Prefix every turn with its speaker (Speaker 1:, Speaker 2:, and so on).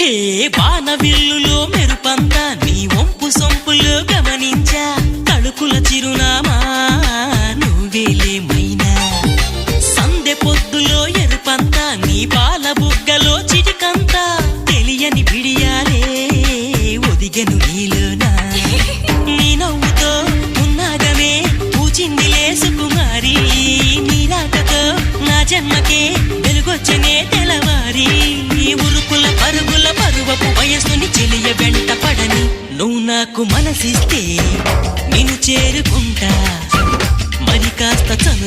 Speaker 1: వాన విల్లులో మెరుపంతా నీ వంపు సొంపులో గమనించా తడుకుల చిరునామా నువ్వేలేమైనా సందె పొద్దులో ఎరుపంతా నీ బాల బుగ్గలో చిటికంతా తెలియని విడియాలే ఒదిగెను నీలోనా. నీ నవ్వుతో ఉన్నాగమే పూచిందిలే సుకుమారి. నీ రాకతో నా జన్మకే వెలుగొచ్చనే తెలవారి నాకు మనసిస్తే నిన్ను చేరుకుంటా. మరి కాస్త చను